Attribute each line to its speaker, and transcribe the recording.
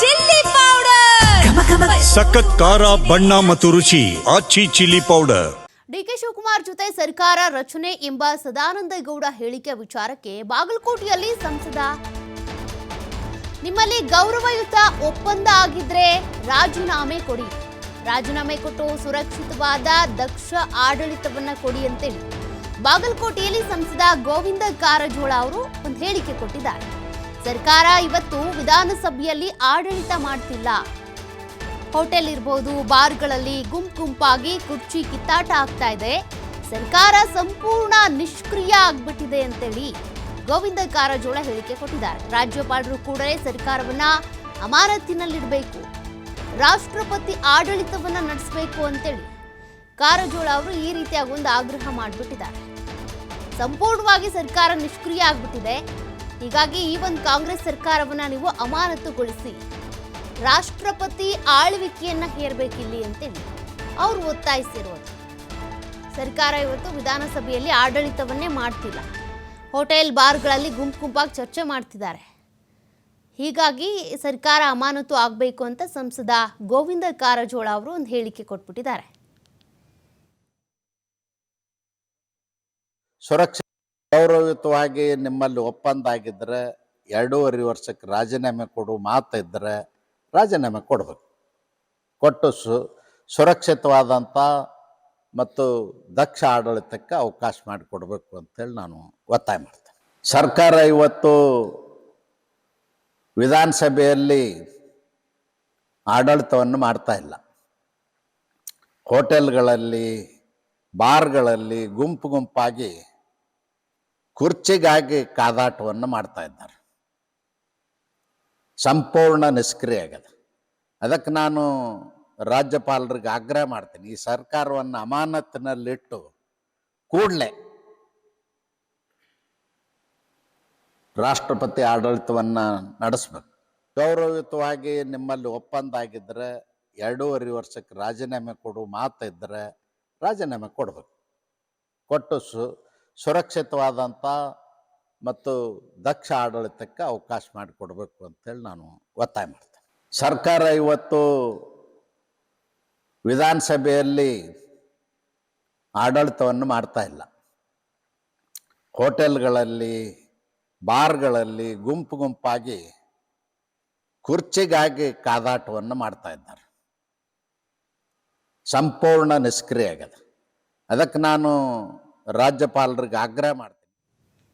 Speaker 1: Chilli powder.
Speaker 2: ಸಖತ್ ಖಾರ ಬಣ್ಣ ಮತ್ತು ರುಚಿ Aachi chilli powder.
Speaker 3: D K Shivakumar ಜೊತೆ ಸರ್ಕಾರ ರಚನೆ ಎಂಬ ಸದಾನಂದ ಗೌಡ ಹೇಳಿಕೆ ವಿಚಾರಕ್ಕೆ ಬಾಗಲಕೋಟೆಯಲ್ಲಿ ಸಂಸದ. ನಿಮ್ಮಲ್ಲಿ ಗೌರವಯುತ ಒಪ್ಪಂದ ಆಗಿದ್ರೆ ರಾಜೀನಾಮೆ ಕೊಡಿ. ರಾಜೀನಾಮೆ ಕೊಟ್ಟು ಸುರಕ್ಷಿತವಾದ ದಕ್ಷ ಆಡಳಿತವನ್ನ ಕೊಡಿ ಅಂತೇಳಿ. ಬಾಗಲಕೋಟೆಯಲ್ಲಿ ಸಂಸದ ಗೋವಿಂದ ಕಾರಜೋಳ ಅವರು ಒಂದು ಹೇಳಿಕೆ ಕೊಟ್ಟಿದ್ದಾರೆ. ಸರ್ಕಾರ ಇವತ್ತು ವಿಧಾನಸಭೆಯಲ್ಲಿ ಆಡಳಿತ ಮಾಡ್ತಿಲ್ಲ. ಹೋಟೆಲ್ ಇರ್ಬೋದು, ಬಾರ್ಗಳಲ್ಲಿ ಗುಂಪು ಗುಂಪಾಗಿ ಕುರ್ಚಿ ಕಿತ್ತಾಟ ಆಗ್ತಾ ಇದೆ. ಸರ್ಕಾರ ಸಂಪೂರ್ಣ ನಿಷ್ಕ್ರಿಯ ಆಗ್ಬಿಟ್ಟಿದೆ ಅಂತೇಳಿ ಗೋವಿಂದ ಕಾರಜೋಳ ಹೇಳಿಕೆ ಕೊಟ್ಟಿದ್ದಾರೆ. ರಾಜ್ಯಪಾಲರು ಕೂಡಲೇ ಸರ್ಕಾರವನ್ನ ಅಮಾನತಿನಲ್ಲಿಡಬೇಕು ರಾಷ್ಟ್ರಪತಿ ಆಡಳಿತವನ್ನ ನಡೆಸಬೇಕು ಅಂತೇಳಿ ಕಾರಜೋಳ ಅವರು ಈ ರೀತಿಯಾಗಿ ಒಂದು ಆಗ್ರಹ ಮಾಡಿಬಿಟ್ಟಿದ್ದಾರೆ. ಸಂಪೂರ್ಣವಾಗಿ ಸರ್ಕಾರ ನಿಷ್ಕ್ರಿಯ ಆಗ್ಬಿಟ್ಟಿದೆ. ಹೀಗಾಗಿ ಈ ಒಂದು ಕಾಂಗ್ರೆಸ್ ಸರ್ಕಾರವನ್ನ ನೀವು ಅಮಾನತುಗೊಳಿಸಿ ರಾಷ್ಟ್ರಪತಿ ಆಳ್ವಿಕೆಯನ್ನ ಹೇರಬೇಕಿಲ್ಲಿ ಅಂತೇಳಿ ಅವರು ಒತ್ತಾಯಿಸಿರೋದು. ಸರ್ಕಾರ ಇವತ್ತು ವಿಧಾನಸಭೆಯಲ್ಲಿ ಆಡಳಿತವನ್ನೇ ಮಾಡ್ತಿಲ್ಲ. ಹೋಟೆಲ್ ಬಾರ್ಗಳಲ್ಲಿ ಗುಂಪು ಗುಂಪಾಗಿ ಚರ್ಚೆ ಮಾಡ್ತಿದ್ದಾರೆ. ಹೀಗಾಗಿ ಸರ್ಕಾರ ಅಮಾನತು ಆಗಬೇಕು ಅಂತ ಸಂಸದ ಗೋವಿಂದ ಕಾರಜೋಳ ಅವರು ಒಂದು ಹೇಳಿಕೆ ಕೊಟ್ಬಿಟ್ಟಿದ್ದಾರೆ.
Speaker 4: ಗೌರವಯುತವಾಗಿ ನಿಮ್ಮಲ್ಲಿ ಒಪ್ಪಂದ ಆಗಿದ್ದರೆ ಎರಡೂವರೆ ವರ್ಷಕ್ಕೆ ರಾಜೀನಾಮೆ ಕೊಡು ಮಾತಿದ್ದರೆ ರಾಜೀನಾಮೆ ಕೊಡಬೇಕು. ಕೊಟ್ಟು ಸು, ಸುರಕ್ಷಿತವಾದಂಥ ಮತ್ತು ದಕ್ಷ ಆಡಳಿತಕ್ಕೆ ಅವಕಾಶ ಮಾಡಿಕೊಡ್ಬೇಕು ಅಂತೇಳಿ ನಾನು ಒತ್ತಾಯ ಮಾಡ್ತೇನೆ. ಸರ್ಕಾರ ಇವತ್ತು ವಿಧಾನಸಭೆಯಲ್ಲಿ ಆಡಳಿತವನ್ನು ಮಾಡ್ತಾ ಇಲ್ಲ. ಹೋಟೆಲ್ಗಳಲ್ಲಿ, ಬಾರ್ಗಳಲ್ಲಿ ಗುಂಪು ಗುಂಪಾಗಿ ಕುರ್ಚಿಗಾಗಿ ಕಾದಾಟವನ್ನು ಮಾಡ್ತಾ ಇದ್ದಾರೆ. ಸಂಪೂರ್ಣ ನಿಷ್ಕ್ರಿಯ ಆಗ್ಯದ. ಅದಕ್ಕೆ ನಾನು ರಾಜ್ಯಪಾಲರಿಗೆ ಆಗ್ರಹ ಮಾಡ್ತೀನಿ. ಈ ಸರ್ಕಾರವನ್ನು ಅಮಾನತಿನಲ್ಲಿಟ್ಟು ಕೂಡಲೇ ರಾಷ್ಟ್ರಪತಿ ಆಡಳಿತವನ್ನು ನಡೆಸ್ಬೇಕು. ಗೌರವಯುತವಾಗಿ ನಿಮ್ಮಲ್ಲಿ ಒಪ್ಪಂದ ಆಗಿದ್ದರೆ ಎರಡೂವರೆ ವರ್ಷಕ್ಕೆ ರಾಜೀನಾಮೆ ಕೊಡು ಮಾತಿದ್ದರೆ ರಾಜೀನಾಮೆ ಕೊಡಬೇಕು. ಕೊಟ್ಟು ಸುರಕ್ಷಿತವಾದಂಥ ಮತ್ತು ದಕ್ಷ ಆಡಳಿತಕ್ಕೆ ಅವಕಾಶ ಮಾಡಿಕೊಡ್ಬೇಕು ಅಂತೇಳಿ ನಾನು ಒತ್ತಾಯ ಮಾಡ್ತೇನೆ. ಸರ್ಕಾರ ಇವತ್ತು ವಿಧಾನಸಭೆಯಲ್ಲಿ ಆಡಳಿತವನ್ನು ಮಾಡ್ತಾ ಇಲ್ಲ. ಹೋಟೆಲ್ಗಳಲ್ಲಿ, ಬಾರ್ಗಳಲ್ಲಿ ಗುಂಪು ಗುಂಪಾಗಿ ಕುರ್ಚಿಗಾಗಿ ಕಾದಾಟವನ್ನು ಮಾಡ್ತಾ ಇದ್ದಾರೆ. ಸಂಪೂರ್ಣ ನಿಷ್ಕ್ರಿಯ ಆಗಿದೆ ಅದಕ್ಕೆ ನಾನು ರಾಜ್ಯಪಾಲರಿಗೆ ಆಗ್ರಹ ಮಾಡ್ತೀನಿ.